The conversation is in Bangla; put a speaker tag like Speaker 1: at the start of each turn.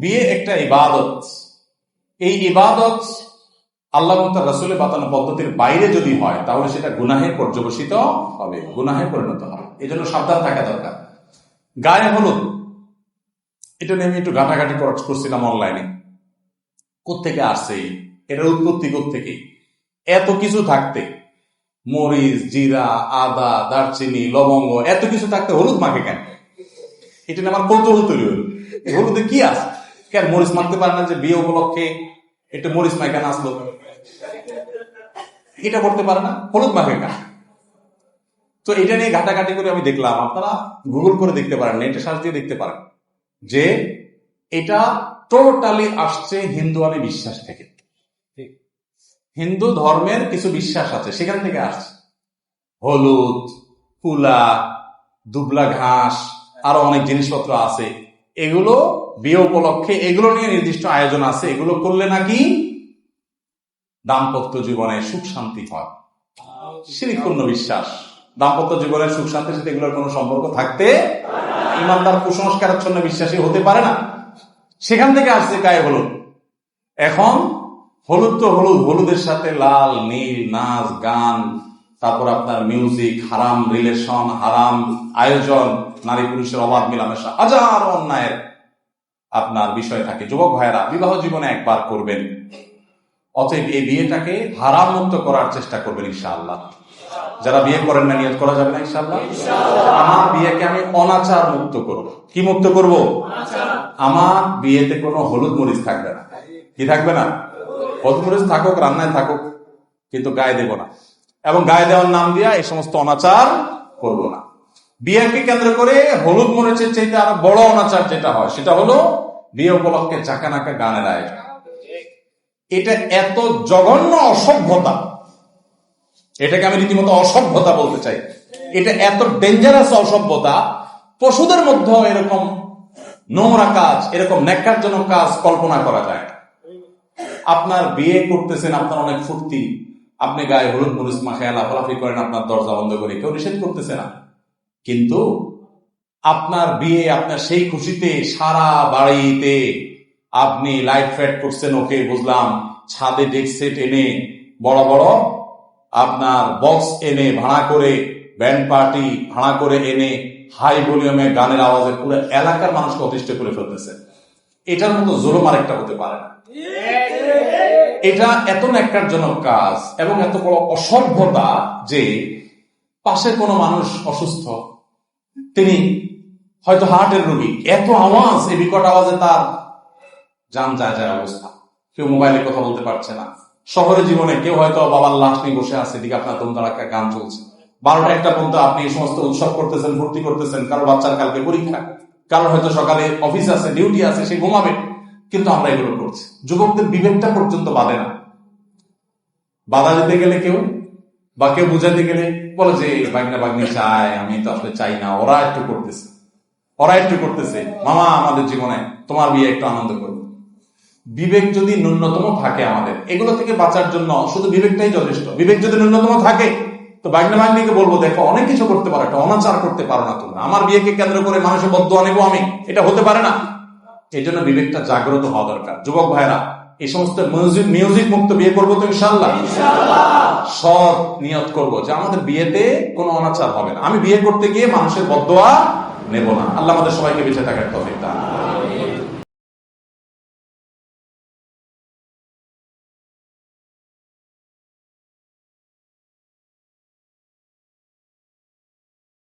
Speaker 1: বিয়ে একটা ইবাদত। এই ইবাদত আল্লাহ তার রসুলের বাতানো পদ্ধতির বাইরে যদি হয়, তাহলে সেটা গুনাহে পর্যবসিত হবে, গুনাহে পরিণত হবে। এই জন্য সাবধান থাকা দরকার। গায়ে হলুদ। এটা নিয়ে আমি একটু ঘাটাঘাটি করা- করছিলাম অনলাইনে কোত্থেকে আসছে? এটার উৎপত্তি থেকে এত কিছু থাকতে, মরিচ, জিরা, আদা, দারচিনি, লবঙ্গ, এত কিছু থাকতে হলুদ মাখে কেন? এটা নিয়ে আমার কৌতূহল তৈরি হলো। হলুদে কি আছে? কেন মরিচ মাখতে পারে না যে বিয়ে উপলক্ষে একটু মরিচ মাখে কেন আসলো? এটা করতে পারে না, হলুদ মাখে তো এটা নিয়ে ঘাটাঘাটি করে আমি দেখলাম, আপনারা গুগল করে দেখতে পারেন, নেটে সার্চ দিয়ে দেখতে পারেন যে এটা টোটালি আসছে হিন্দুয়ানি বিশ্বাস থেকে। হিন্দু ধর্মের কিছু বিশ্বাস আছে, সেখান থেকে আসছে। হলুদ কুলা দুবলা ঘাস, আরও অনেক জিনিসপত্র আছে। এগুলো বিয়ে উপলক্ষে, এগুলো নিয়ে নির্দিষ্ট আয়োজন আছে। এগুলো করলে নাকি দাম্পত্য জীবনে সুখ শান্তি হয়। সিরিকপূর্ণ বিশ্বাস। দাম্পত্য জীবনের সুখ শান্তির সাথে এগুলোর কোনো সম্পর্ক থাকতে ইমানদার কুসংস্কারাচ্ছন্ন বিশ্বাসী হতে পারে না। সেখান থেকে আসছে গায়ে হলুদ। এখন হলুদ তো হলুদ। হলুদের সাথে লাল, নীল, নাচ, গান তারপর আপনার মিউজিক হারাম রিলেশন হারাম আয়োজন, নারী পুরুষের অবাধ মিলামেশা, হাজার অন্যায়ের আপনার বিষয় থাকে। যুবক ভাইয়েরা, বিবাহ জীবনে একবার করবেন। অতএব এই বিয়েটাকে হারাম মুক্ত করার চেষ্টা করবেন ইনশাআল্লাহ। যারা বিয়ে করেন না, নিয়ত করা যাবে না ইনশাআল্লাহ? আমার বিয়েকে আমি অনাচার মুক্ত করব। কি মুক্ত করব? আমার বিয়েতে কোনো হলুদ মরিচ থাকবে না। কি থাকবে না? হলুদ মরিচ থাকুক, রান্নায় থাকুক, কিন্তু গায়ে দেব না। এবং গায়ে দেওয়ার নাম দিয়া এই সমস্ত অনাচার করব না। বিয়েকে কেন্দ্র করে হলুদ মরিচের চাইতে আরও বড় অনাচার যেটা হয়, সেটা হলো বিয়ে উপলক্ষে চাকা নাকা গানের আয়োজন। এটা এত জঘন্য অসভ্যতা। এটাকে আমি রীতিমতো অসভ্যতা বলতে চাই। এটা এত ডেঞ্জারাস অসভ্যতা। পশুদের মধ্যেও এরকম নোংরা কাজ, এরকম ন্যাক্কারজনক কাজ কল্পনা করা যায়। আপনার বিয়ে করতেছেন, আপনার অনেক ফুর্তি। আপনি গায়ে হলুদ মরিচ মাখায় লাফালাফি করেন, আপনার দরজা বন্ধ করে কেউ নিষেধ করতেছে না। কিন্তু আপনার বিয়ে, আপনার সেই খুশিতে সারা বাড়িতে আপনি লাইট ফ্যাট করছেন, ওকে বুঝলাম, ছাদে ডেক সেট এনে, বড় বড় আপনার বক্স এনে ভাড়া করে, ব্যান্ড পার্টি ভাড়া করে এনে, হাই ভলিউমে গানের আওয়াজে পুরো এলাকার মানুষকে অতিষ্ঠ করে ফেলতেছে। এটার মতো জোরম আরেকটা হতে পারে না। এটা এত ন্যাক্কারজনক কাজ এবং এত বড় অসভ্যতা যে পাশে কোনো মানুষ অসুস্থ, তিনি হয়তো হার্টের রোগী। এত আওয়াজ, এই বিকট আওয়াজে তার যান যায় যায় অবস্থা। কেউ মোবাইলে কথা বলতে পারছে না। শহরে জীবনে কেউ হয়তো বাবার লাশ নিয়ে বসে আছে, এদিকে আপনার তোমরা গান চলছে। বারোটা একটা পর্যন্ত আপনি এই সমস্ত উৎসব করতেছেন, ভর্তি করতেছেন, কারও বাচ্চার কালকে পরীক্ষা। কারও হয়তো সকালে অফিস আছে ডিউটি আছে, সে ঘুমাবে। কিন্তু আমরা এগুলো করছি। যুবকদের বিবেকটা পর্যন্ত বাঁধে না। বাধা দিতে গেলে কেউ, বা কেউ বুঝাতে গেলে বলে যে বাগনা বাগনি চায়, আমি তো আসলে চাই না। ওরা একটু করতেছে। ওরা একটু করতেছে, মামা, আমাদের জীবনে তোমার বিয়ে একটু আনন্দ করব বিবেক যদি ন্যূনতম থাকে আমাদের, এগুলো থেকে বাঁচার জন্য শুধু বিবেকটাই যথেষ্ট। বিবেক যদি ন্যূনতম থাকে, তো বাগনা বাগনিকে বলব, দেখো, অনেক কিছু করতে পারো, একটা অনাচার করতে পারো না তোমরা। আমার বিয়েকে কেন্দ্র করে মানুষের বদ্ধ আনেবো আমি। এটা হতে পারে না? এই জন্য বিবেকটা জাগ্রত হওয়া দরকার। যুবক ভাইরা এই সমস্ত মিউজিক মিউজিক মুক্ত বিয়ে করব তো ইনশাল্লাহ সৎ নিয়ত করব যে আমাদের বিয়েতে কোনো অনাচার হবে না। আমি বিয়ে করতে গিয়ে মানুষের বদোয়া নেব না। আল্লাহ আমাদের সবাইকে বেঁচে থাকার করুন।